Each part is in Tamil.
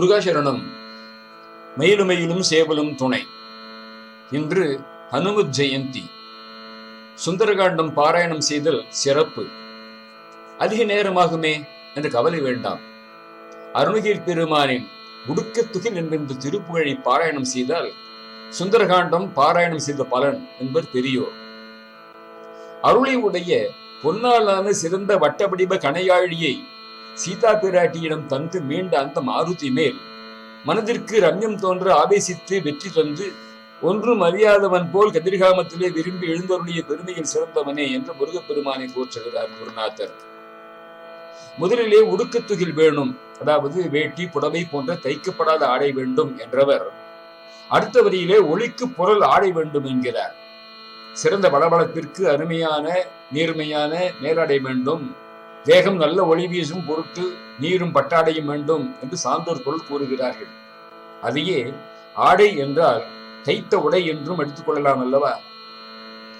முருகாசரணம். மயிலுமையிலும் சேவலும் துணை. இன்று ஹனுமத் ஜெயந்தி. சுந்தரகாண்டம் பாராயணம் செய்தல் சிறப்பு. அதிக நேரமாகுமே என்று கவலை வேண்டாம். அருணகிரி பெருமானின் உடுக்கத்துகில் என்கின்ற திருப்புகழை பாராயணம் செய்தால் சுந்தரகாண்டம் பாராயணம் செய்த பலன் என்பர் பெரியோர். அருளை உடைய பொன்னாலான சிறந்த வட்டவடிவ கணையாழியை சீதா பிராட்டியிடம் தந்து மீண்ட அந்த மாருதி மேல் மனதிற்கு ரம்யம் தோன்ற ஆவேசித்து வெற்றி தந்து ஒன்றும் அறியாதவன் போல் கதிர்காமத்திலே விரும்பி எழுந்தவருடைய பெருமையில் சிறந்தவனே என்று முருகப்பெருமானை போற்றுகிறார் குருநாதர். முதலிலே உடுக்கத்துகில் வேணும் அதாவது வேட்டி புடவை போன்ற தைக்கப்படாத ஆடை வேண்டும் என்றவர். அடுத்த வரியிலே ஒளிக்கு பொருள் ஆடை வேண்டும் என்கிறார். சிறந்த வளவளத்திற்கு அருமையான நேர்மையான மேலாடை வேண்டும். தேகம் நல்ல ஒளி வீசும் பொருட்டு நீரும் பட்டாடையும் வேண்டும் என்று சான்றோர் பொருள் கூறுகிறார்கள். அதையே ஆடை என்றால் தைத்த உடை என்றும் எடுத்துக்கொள்ளலாம் அல்லவா?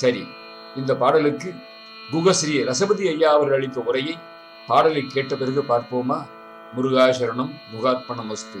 சரி இந்த பாடலுக்கு குகஸ்ரீ ரசபதி ஐயா அவர்கள் அளித்த உரையை பாடலை கேட்ட பிறகு பார்ப்போமா? முருகாசரணம் முகாத்மணம் வஸ்து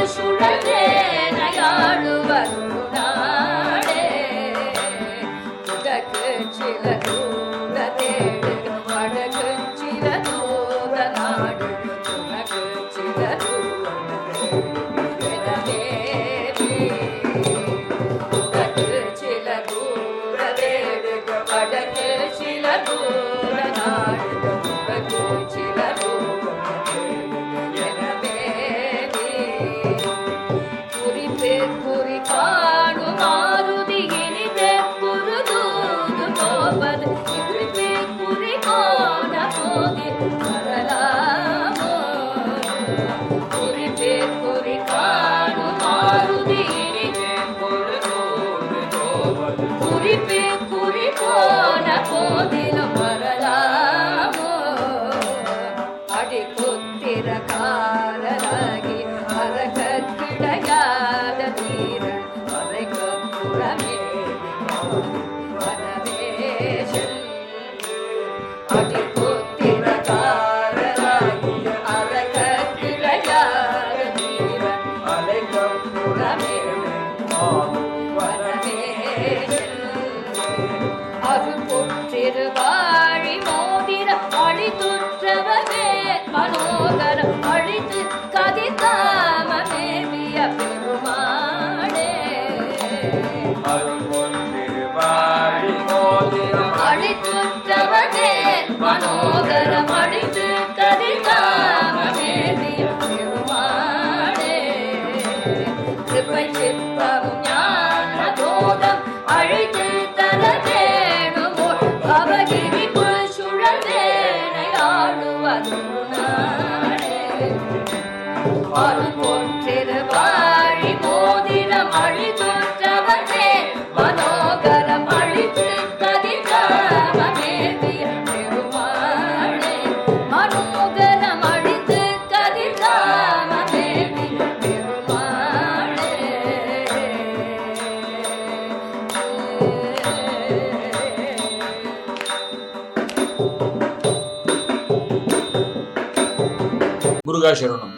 மனோகரம் அவகிரி சுழந்தேனை ஆடுவது நாடே முருகா சரணம்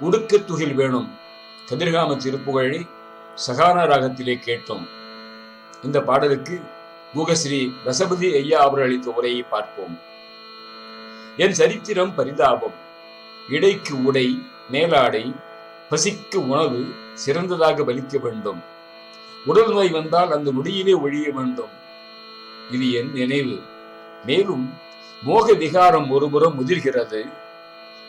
உடுக்கு துகில் வேணும். கதிர்காம திருப்புகழை சகான ராகத்திலே கேட்டோம். இந்த பாடலுக்கு குகஸ்ரீ ரசபதி ஐயா அவர் அளித்த உரையை பார்ப்போம். என் சரித்திரம் பரிதாபம். இடைக்கு உடை மேலாடை பசிக்கு உணவு சிறந்ததாக பலிக்க வேண்டும். உடல் நோய் வந்தால் அந்த நொடியிலே ஒழிய வேண்டும். இது என் நினைவு. மேலும் மோக விகாரம் ஒருபுறம் முதிர்கிறது.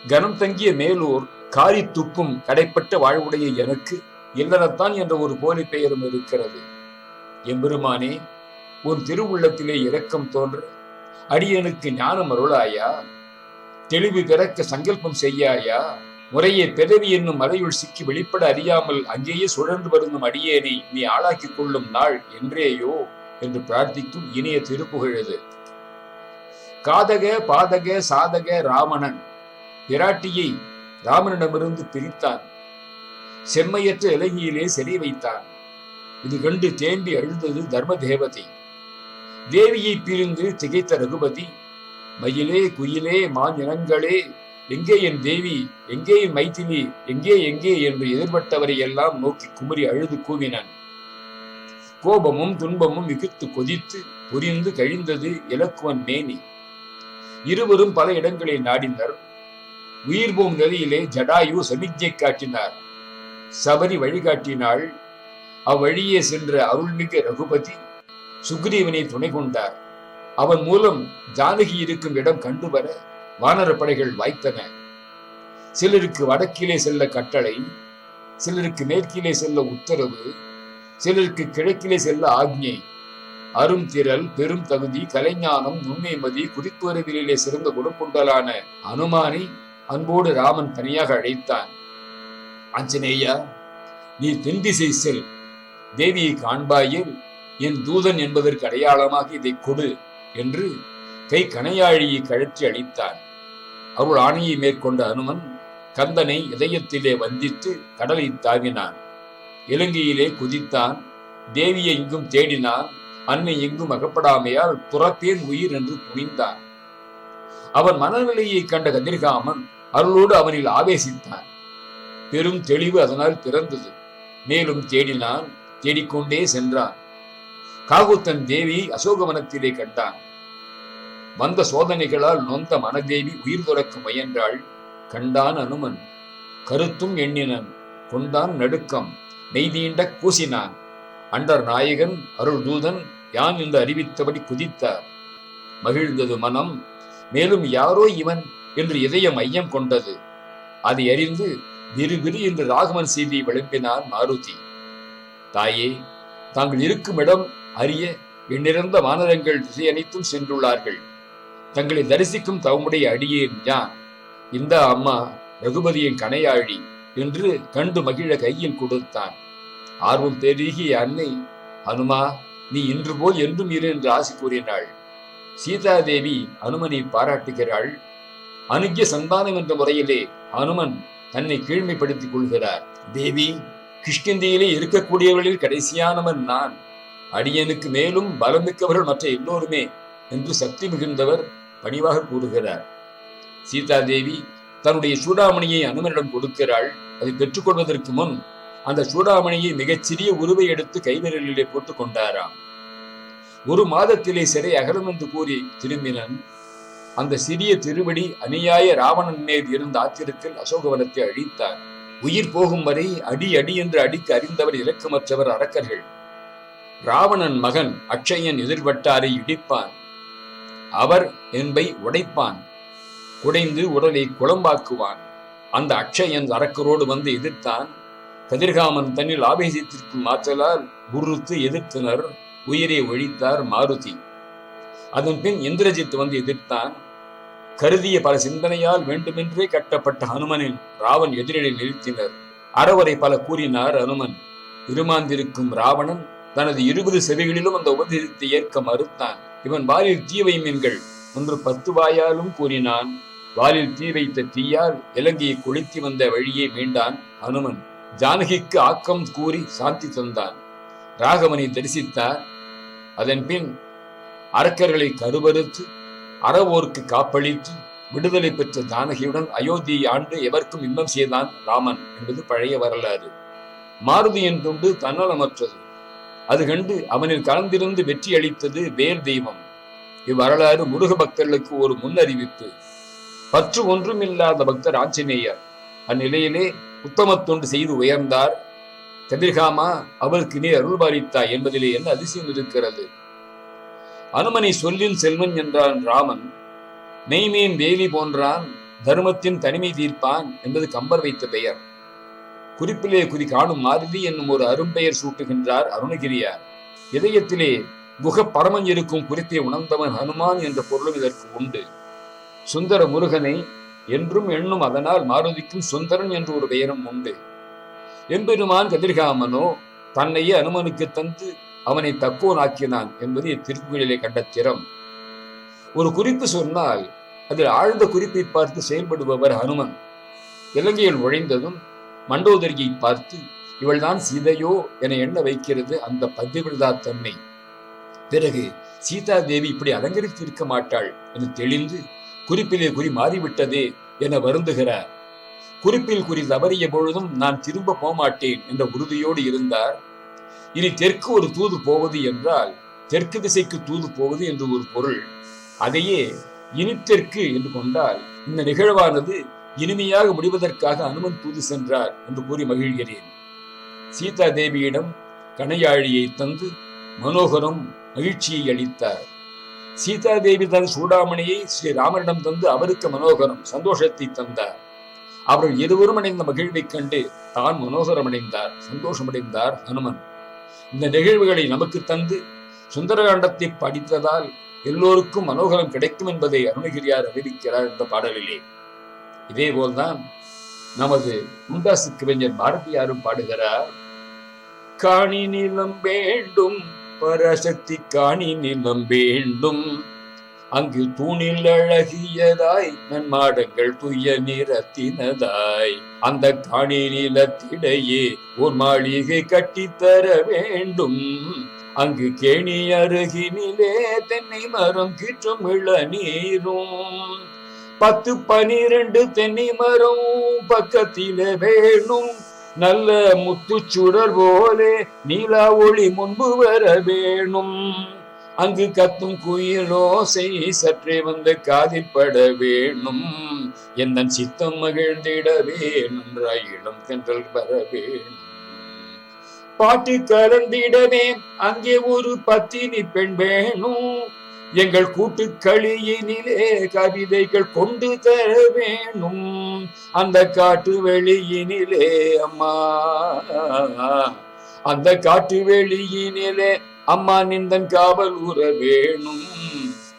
கனம் தங்கிய மேலூர் காரி துப்பும் கடைப்பட்ட வாழ்வுடைய எனக்கு இல்லறத்தான் என்ற ஒரு போலி பெயரும் இருக்கிறது. எம்பெருமானே உன் திருவுள்ளத்திலே இரக்கம் தோன்ற அடியனுக்கு ஞானம் அருளாயா? தெளிவு பிறக்க சங்கல்பம் செய்யாயா? முறையே பிறவி என்னும் மலையுள் சிக்கி வெளிப்பட அறியாமல் அங்கேயே சுழன்று வருந்தும் அடியேனை நீ ஆளாக்கிக் கொள்ளும் நாள் என்றேயோ? என்று பிரார்த்திக்கும் இனிய திருப்புகழது காதக பாதக சாதக ராமணன் பிராட்டியை ராமனிடமிருந்து பிரித்தான். செம்மையற்ற இலகியிலே சிறை வைத்தான். இது கண்டு தேம்பி அழுதது தர்ம தேவதை தேவியை பிரிந்து திகைத்த ரகுபதி மயிலே குயிலே மாநிலங்களே எங்கே என் தேவி எங்கே என் மைத்திலி எங்கே எங்கே என்று எதிர்பட்டவரை எல்லாம் நோக்கி குமரி அழுது கூவினான். கோபமும் துன்பமும் மிகுத்து கொதித்து புரிந்து கழிந்தது இலக்குவன் மேனி. இருவரும் பல இடங்களில் நாடினர். உயிர் போம் நிலையிலே ஜடாயு சமிக்ஞை காட்டினார். சபரி வழிகாட்டினாள். அவ்வழியே சென்ற அருள்மிகு ரகுபதி சுக்ரீவனை துணை கொண்டார். அவன் மூலம் ஜானகி இருக்கும் இடம் கண்டு வர வாய்த்தன. சிலருக்கு வடக்கிலே செல்ல கட்டளை சிலருக்கு மேற்கிலே செல்ல உத்தரவு சிலருக்கு கிழக்கிலே செல்ல ஆக்ஞை. அரும் திரள் பெரும் தகுதி கலைஞானம் நுண்மைமதி குறித்துவரவிலே சிறந்த குணக்குண்டலான அனுமானை அன்போடு ராமன் தனியாக அழைத்தான். ஆஞ்சநேயா நீ தென்திசை செல். தேவியை காண்பாயில் என் தூதன் என்பதற்கு அடையாளமாக இதை கொடு என்று கை கனையாழியை கழற்றி அளித்தான் அவள் ஆணையை மேற்கொண்ட அனுமன் கந்தனை இதயத்திலே வந்தித்து கடலை தாவினான். இலங்கையிலே குதித்தான். தேவியை எங்கும் தேடினான். அன்னை எங்கும் அகப்படாமையால் துறப்பேன் உயிர் என்று துணிந்தான். அவன் மனநிலையை கண்ட கதிர்காமன் அருளோடு அவனில் ஆவேசித்தான். பெரும் தெளிவு அதனால் பிறந்தது. மேலும் தேடினான் தேடிக்கொண்டே சென்றான். காகுத்தன் தேவி அசோகவனத்திலே கண்டான். வந்த சோதனைகளால் நொந்த மனதேவி உயிர் துறக்க முயன்றாள். கண்டான் அனுமன். கருத்தும் எண்ணினன். கொண்டான் நடுக்கம். நெய்தீண்ட கூசினான். அண்டர் நாயகன் அருள் தூதன் யான் என்று அறிவித்தபடி குதித்தார். மகிழ்ந்தது மனம் மேலும் யாரோ இவன் என்று இதயம் ஐயம் கொண்டது. அதை அறிந்து விறுவிறு என்று ராகவன் செய்தியை விளம்பினார் மாருதி. தாயே தாங்கள் இருக்கும் இடம் அறிய எண்ணிறந்த வானரங்கள் திசையனைத்தும் சென்றுள்ளார்கள். தங்களை தரிசிக்கும் தவமுடைய அடியேன் யான்? இந்த அம்மா ரகுபதியின் கனையாழி என்று கண்டு மகிழ கையில் கொடுத்தான். ஆர்வம் பெருகிய அன்னை அனுமா நீ இன்று போல் என்றும் இரு என்று ஆசி கூறினாள். சீதாதேவி அனுமனை பாராட்டுகிறாள். அனுக்கிய சந்தானம் என்ற முறையிலே அனுமன் தன்னை கீழ்மைப்படுத்திக் கொள்கிறார். தேவி கிருஷ்ணந்தியிலே இருக்கக்கூடியவர்களில் கடைசியானவன் நான். அடியனுக்கு மேலும் பலமிக்கவர்கள் மற்ற எல்லோருமே என்று சக்தி மிகுந்தவர் பணிவாக கூறுகிறார். சீதாதேவி தன்னுடைய சூடாமணியை அனுமனிடம் கொடுக்கிறாள். அதை பெற்றுக்கொள்வதற்கு முன் அந்த சூடாமணியை மிகச்சிறிய உருவை எடுத்து கைவிரலிலே போட்டுக் கொண்டாராம். ஒரு மாதத்திலே சிறை அகலும் என்று கூறி திரும்பினன். அந்த சிறிய திருவடி அநியாய ராவணன் மேல் இருந்த ஆத்திரத்தில் அசோகவனத்தை அழித்தார். உயிர் போகும் வரை அடி அடி என்று அடிக்க அறிந்தவர் இலக்கமற்றவர் அரக்கர்கள். ராவணன் மகன் அக்ஷயன் எதிர்பட்டாரை இடிப்பான். அவர் என்பை உடைப்பான். குடைந்து உடலை குழம்பாக்குவான். அந்த அக்ஷயன் அரக்கரோடு வந்து எதிர்த்தான். கதிர்காமன் தன்னில் ஆவேசத்திற்கும் ஆற்றலால் உருத்து எதிர்த்தனர். உயிரை ஒழித்தார் மாருதி. அதன் பின் இந்திரஜித் வந்து எதிர்த்தான் கருதிய பல சிந்தனையால் வேண்டுமென்றே கட்டப்பட்ட ஹனுமனின் ராவன் எதிரில் நிறுத்தினர். அறவரை பல கூறினார் அனுமன் இருமாந்திருக்கும் ராவணன் தனது இருபது செவிகளிலும் அந்த உபதேசத்தை ஏற்க மறுத்தான். இவன் வாலில் தீ வைமீன்கள் ஒன்று பத்து வாயாலும் கூறினான். வாலில் தீ வைத்த தீயால் இலங்கையை கொளுத்தி வந்த வழியே மீண்டான் அனுமன் ஜானகிக்கு ஆக்கம் கூறி சாந்தி தந்தான். ராகவனை தரிசித்தார். அதன் பின் அரக்கர்களை கருவறுத்து அறவோர்க்கு காப்பளித்து விடுதலை பெற்ற ஜானகியுடன் அயோத்தியை ஆண்டு எவர்க்கும் இன்பம் செய்தான் ராமன் என்பது பழைய வரலாறு. மாருதியின் துண்டு தன்னலமற்றது. அது கண்டு அவனில் கலந்திருந்து வெற்றி அளித்தது வேல் தெய்வம். இவ்வரலாறு முருக பக்தர்களுக்கு ஒரு முன்னறிவிப்பு. பற்று ஒன்றுமில்லாத பக்தர் ஆஞ்சநேயர். அந்நிலையிலே உத்தமத்தொண்டு செய்து உயர்ந்தார். கதிர்காமா அவளுக்கு நீ அருள்பாலித்தாய் என்பதிலே என்ன அதிசயம் இருக்கிறது? அனுமனை சொல்லில் செல்வன் என்றான் ராமன் மெய்மீன் வேலி போன்றான் தர்மத்தின் தனிமை தீர்ப்பான் என்பது கம்பர் வைத்த பெயர். குறிப்பிலே குறி காணும் மாருதி என்னும் ஒரு அரும்பெயர் சூட்டுகின்றார் அருணகிரியார். இதயத்திலே குக பரமன் இருக்கும் குறித்தை உணர்ந்தவன் ஹனுமான் என்ற பொருளும் இதற்கு உண்டு. சுந்தர முருகனை என்றும் எண்ணும் அதனால் மாருதிக்கும் சுந்தரன் என்று ஒரு பெயரும் உண்டு. எம்பெருமான் கதிர்காமனோ தன்னையே அனுமனுக்கு தந்து அவனை தக்கோனாக்கினான் என்பது இத்திருப்புகளிலே கண்ட திறம். ஒரு குறிப்பு சொன்னால் அதில் ஆழ்ந்த குறிப்பை பார்த்து செயல்படுபவர் ஹனுமன். இலங்கையில் நுழைந்ததும் மண்டோதரியை பார்த்து இவள்தான் சீதையோ என எண்ண வைக்கிறது அந்த பத்திவிரதா தன்மை பிறகு சீதா தேவி இப்படி அலங்கரித்து இருக்க மாட்டாள் என்று தெளிந்து குறிப்பிலே குறி மாறிவிட்டதே என வருந்துகிறார். குறிப்பில் குறி தவறிய பொழுதும் நான் திரும்ப போமாட்டேன் என்ற உறுதியோடு இருந்தார். இனி தெற்கு ஒரு தூது போவது என்றால் தெற்கு திசைக்கு தூது போவது என்று ஒரு பொருள். அதையே இனித்தெற்கு என்று கொண்டால் இந்த நிகழ்வானது இனிமையாக முடிவதற்காக அனுமன் தூது சென்றார் என்று கூறி மகிழ்கிறேன். சீதா தேவியிடம் கணையாழியை தந்து மனோகரம் மகிழ்ச்சியை அளித்தார். சீதா தேவி தன் சூடாமணியை ஸ்ரீ ராமனிடம் தந்து அவருக்கு மனோகரம் சந்தோஷத்தை தந்தார். அவர்கள் இருவரும் அடைந்த மகிழ்வைக் கண்டு தான் மனோகரம் அடைந்தார் சந்தோஷமடைந்தார் ஹனுமன். இந்த நிகழ்வுகளை நமக்கு தந்து சுந்தரகாண்டத்தை படித்ததால் எல்லோருக்கும் மனோகரம் கிடைக்கும் என்பதை அருணகிரியார் அறிவிக்கிறார் இந்த பாடலிலே. இதே போல்தான் நமது முண்டாசு கவிஞர் பாரதியாரும் பாடுகிறார். காணி நிலம் வேண்டும் பராசக்தி காணி நிலம் வேண்டும். அங்கு தூணில் அழகியதாய் நன்மாடங்கள் துய நிறத்தினதாய். அந்த காணி நிலத்திடையே ஒரு மாளிகை கட்டித்தர வேண்டும். அங்கு கேணி அருகினிலே தென்னை மரம் கிற்றும் இளநீரும் பத்து பனிரெண்டு தென்னை மரம் பக்கத்திலே வேணும். நல்ல முத்துச்சுடர் போலே நீலா ஒளி முன்பு வர வேணும். அங்கு கத்தும் குயிலோசை சற்றே வந்து காதிப்பட வேணும். எந்த சித்தம் மகிழ்ந்திட வேணும் இடம் தென்றல் வர வேணும். பாட்டு கலந்திடவே அங்கே ஒரு பத்தினி பெண் வேணும் எங்கள் கூட்டு களியினிலே கவிதைகள் கொண்டு தர வேணும். அந்த காட்டு வெளியினிலே அம்மா. அந்த காட்டு வெளியினிலே அம்மா நிந்தன் காவல் உற வேணும்.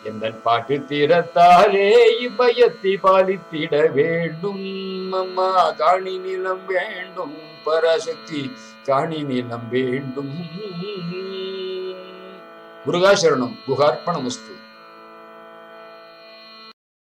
எந்தன் பாட்டு தீரத்தாலே இப்பயத்தி பாலித்திட வேண்டும். அம்மா காணி நிலம் வேண்டும். பராசக்தி காணி நிலம் வேண்டும். முருகாசரணம் குகார்ப்பணமஸ்து